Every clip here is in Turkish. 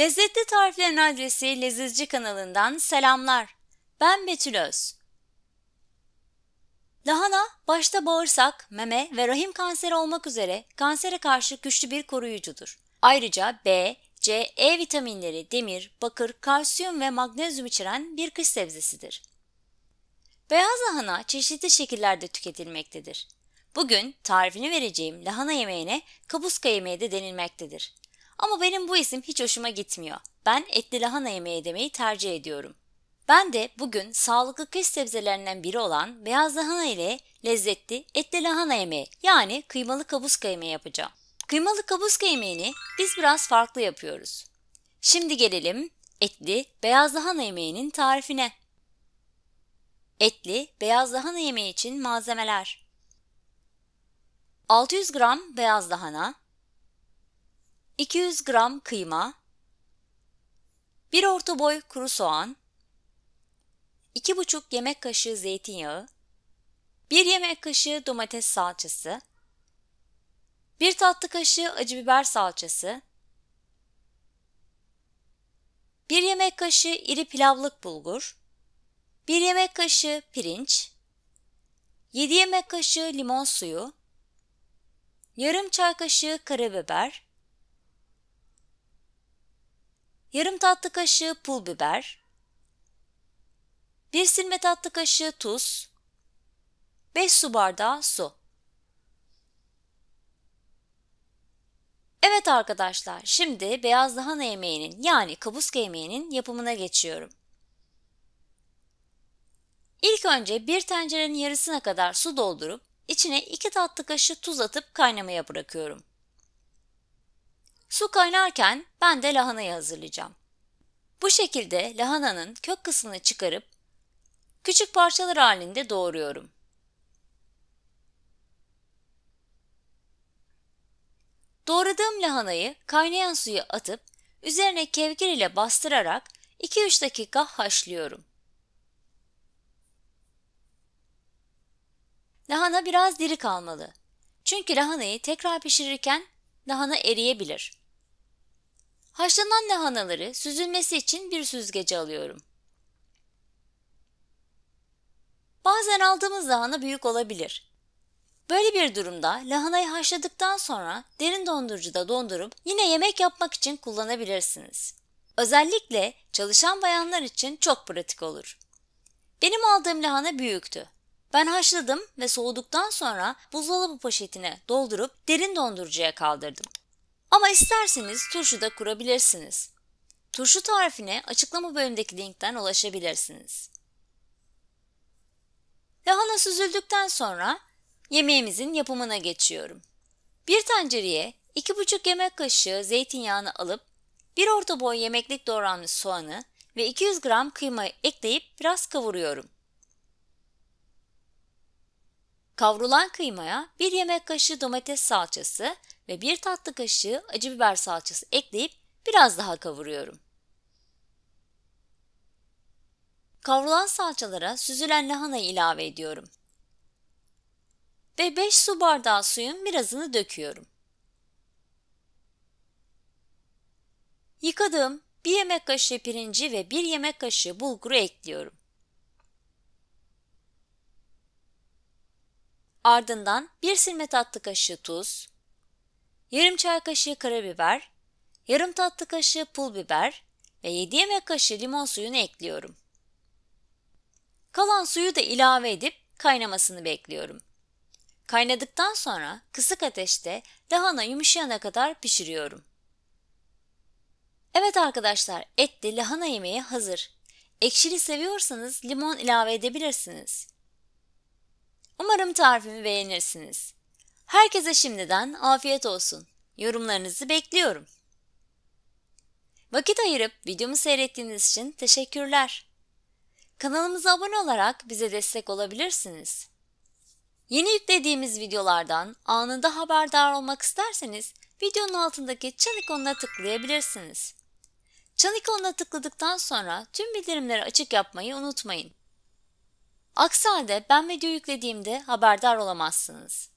Lezzetli Tariflerin Adresi Lezzetçi kanalından selamlar. Ben Betül Öz. Lahana, başta bağırsak, meme ve rahim kanseri olmak üzere kansere karşı güçlü bir koruyucudur. Ayrıca B, C, E vitaminleri, demir, bakır, kalsiyum ve magnezyum içeren bir kış sebzesidir. Beyaz lahana çeşitli şekillerde tüketilmektedir. Bugün tarifini vereceğim lahana yemeğine kapuska yemeği de denilmektedir. Ama benim bu isim hiç hoşuma gitmiyor. Ben etli lahana yemeği demeyi tercih ediyorum. Ben de bugün sağlıklı kış sebzelerinden biri olan beyaz lahana ile lezzetli etli lahana yemeği yani kıymalı kapuska yemeği yapacağım. Kıymalı kapuska yemeğini biz biraz farklı yapıyoruz. Şimdi gelelim etli beyaz lahana yemeğinin tarifine. Etli beyaz lahana yemeği için malzemeler. 600 gram beyaz lahana, 200 gram kıyma, 1 orta boy kuru soğan, 2,5 yemek kaşığı zeytinyağı, 1 yemek kaşığı domates salçası, 1 tatlı kaşığı acı biber salçası, 1 yemek kaşığı iri pilavlık bulgur, 1 yemek kaşığı pirinç, 7 yemek kaşığı limon suyu, yarım çay kaşığı karabiber, yarım tatlı kaşığı pul biber, 1 silme tatlı kaşığı tuz, 5 su bardağı su. Evet arkadaşlar, şimdi beyaz lahana yemeğinin yani kapuska yemeğinin yapımına geçiyorum. İlk önce bir tencerenin yarısına kadar su doldurup içine 2 tatlı kaşığı tuz atıp kaynamaya bırakıyorum. Su kaynarken ben de lahanayı hazırlayacağım. Bu şekilde lahananın kök kısmını çıkarıp küçük parçalar halinde doğruyorum. Doğradığım lahanayı kaynayan suya atıp üzerine kevgir ile bastırarak 2-3 dakika haşlıyorum. Lahana biraz diri kalmalı. Çünkü lahanayı tekrar pişirirken lahana eriyebilir. Haşlanan lahanaları süzülmesi için bir süzgece alıyorum. Bazen aldığımız lahana büyük olabilir. Böyle bir durumda lahanayı haşladıktan sonra derin dondurucuda dondurup yine yemek yapmak için kullanabilirsiniz. Özellikle çalışan bayanlar için çok pratik olur. Benim aldığım lahana büyüktü. Ben haşladım ve soğuduktan sonra buzdolabı poşetine doldurup derin dondurucuya kaldırdım. Ama isterseniz turşu da kurabilirsiniz. Turşu tarifine açıklama bölümündeki linkten ulaşabilirsiniz. Lahana süzüldükten sonra yemeğimizin yapımına geçiyorum. Bir tencereye 2,5 yemek kaşığı zeytinyağını alıp bir orta boy yemeklik doğranmış soğanı ve 200 gram kıyma ekleyip biraz kavuruyorum. Kavrulan kıymaya 1 yemek kaşığı domates salçası ve 1 tatlı kaşığı acı biber salçası ekleyip biraz daha kavuruyorum. Kavrulan salçalara süzülen lahanayı ilave ediyorum. Ve 5 su bardağı suyun birazını döküyorum. Yıkadığım 1 yemek kaşığı pirinci ve 1 yemek kaşığı bulguru ekliyorum. Ardından 1 silme tatlı kaşığı tuz, yarım çay kaşığı karabiber, yarım tatlı kaşığı pul biber ve 7 yemek kaşığı limon suyunu ekliyorum. Kalan suyu da ilave edip kaynamasını bekliyorum. Kaynadıktan sonra kısık ateşte lahana yumuşayana kadar pişiriyorum. Evet arkadaşlar etli lahana yemeği hazır. Ekşili seviyorsanız limon ilave edebilirsiniz. Umarım tarifimi beğenirsiniz. Herkese şimdiden afiyet olsun. Yorumlarınızı bekliyorum. Vakit ayırıp videomu seyrettiğiniz için teşekkürler. Kanalımıza abone olarak bize destek olabilirsiniz. Yeni yüklediğimiz videolardan anında haberdar olmak isterseniz videonun altındaki çan ikonuna tıklayabilirsiniz. Çan ikonuna tıkladıktan sonra tüm bildirimleri açık yapmayı unutmayın. Aksi halde ben video yüklediğimde haberdar olamazsınız.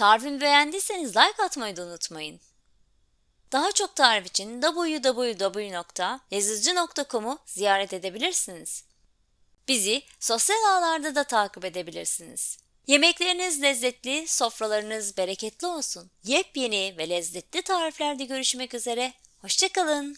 Tarifimi beğendiyseniz like atmayı da unutmayın. Daha çok tarif için www.yazıcı.com'u ziyaret edebilirsiniz. Bizi sosyal ağlarda da takip edebilirsiniz. Yemekleriniz lezzetli, sofralarınız bereketli olsun. Yepyeni ve lezzetli tariflerde görüşmek üzere. Hoşçakalın.